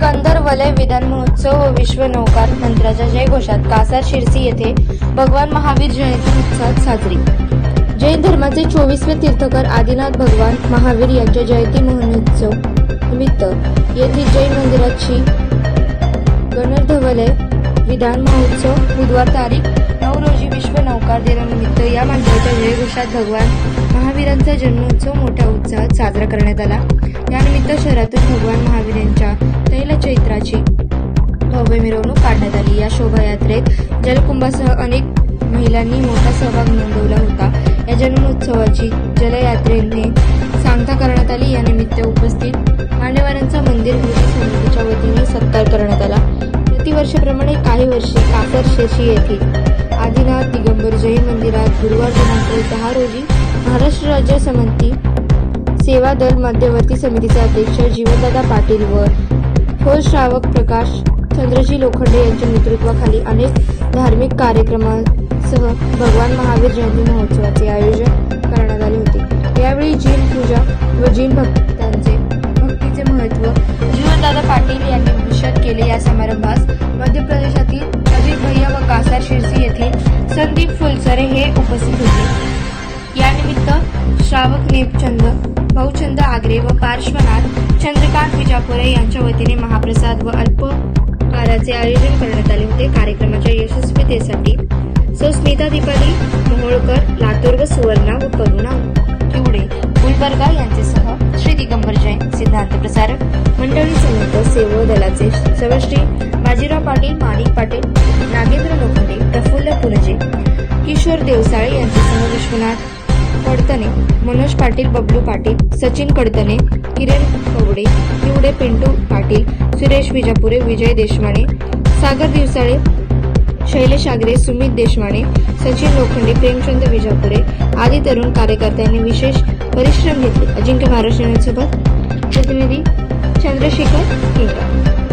गंधर्वलय विधान महोत्सव व विश्व नौकार मंत्राच्या जयघोषात कासार शिरसी येथे भगवान महावीर जयंती उत्साहात साजरी. जैन धर्माचे चोवीसवे तीर्थकर आदिनाथ भगवान महावीर यांच्या जयंती महोत्सव निमित्त येथील जैन मंदिराची गणधवलय विधान महोत्सव बुधवार तारीख नऊ रोजी विश्व नौकार दिनानिमित्त या मंदिराच्या जयघोषात भगवान महावीरांचा जन्मोत्सव मोठ्या उत्साहात साजरा करण्यात आला. यानिमित्त शहरातून भगवान महावीर यांच्या भव्य मिरवणूक काढण्यात आली. या शोभायात्रेत जलकुंभासह अनेक महिलांनी मोठा सहभाग नोंदवला होता. या जन्मोत्सवाची जलयात्रेने सांगता करण्यात आली. यानिमित्त उपस्थित मान्यवरांचा मंदिर कृती समितीच्या वतीने सत्कार करण्यात आला. प्रतिवर्षाप्रमाणे काही वर्षे कासर शेशी येथील आदिनाथ दिगंबर जैन मंदिरात गुरुवार दिनांक दहा रोजी महाराष्ट्र राज्य समिती सेवा दल मध्यवर्ती समितीचे अध्यक्ष जीवनदादा पाटील व श्रावक प्रकाश चंद्रजी लोखंडे यांच्या नेतृत्वाखाली अनेक धार्मिक कार्यक्रमांसह भगवान महावीर जयंती महोत्सवाचे आयोजन करण्यात आले होते. यावेळी जीन पूजा व जीन भक्तांचे भक्तीचे महत्त्व जीवनदादा पाटील यांनी विशद केले. या समारंभास मध्य प्रदेशातील अजित भैया व कासार शिरसी येथील संदीप फुलसरे हे उपस्थित होते. यानिमित्त श्रावक नेपचंद भाऊचंद आग्रे व पार्श्वनाथ चंद्रकांत विजापुरे यांच्या वतीने महाप्रसाद व अल्प अल्पहाराचे आयोजन करण्यात आले होते. कार्यक्रमाच्या यशस्वीतेसाठी सौ स्मिता दीपाली मोहोळकर लातूर व सुवर्णा व करुणा किवडे गुलबर्गा यांचेसह श्री दिगंबर जैन सिद्धांत प्रसारक मंडळी संयुक्त सेवो दलाचे सर्वश्री बाजीराव पाटील माणिक पाटील नागेंद्र लोखंडे प्रफुल्ल पुरजे किशोर देवसाळे यांच्यासह विश्वनाथ कडतने मनोज पाटील बबलू पाटील सचिन कडतने किरण कवडे निवडे पिंटू पाटील सुरेश विजापुरे विजय देशमाने सागर दिवसाळे शैलेश आगरे सुमित देशमाने सचिन लोखंडे प्रेमचंद विजापुरे आदी तरुण कार्यकर्त्यांनी विशेष परिश्रम घेतले. अजिंक्य महाराष्ट्रांसोबत प्रतिनिधी चंद्रशेखर केंद्र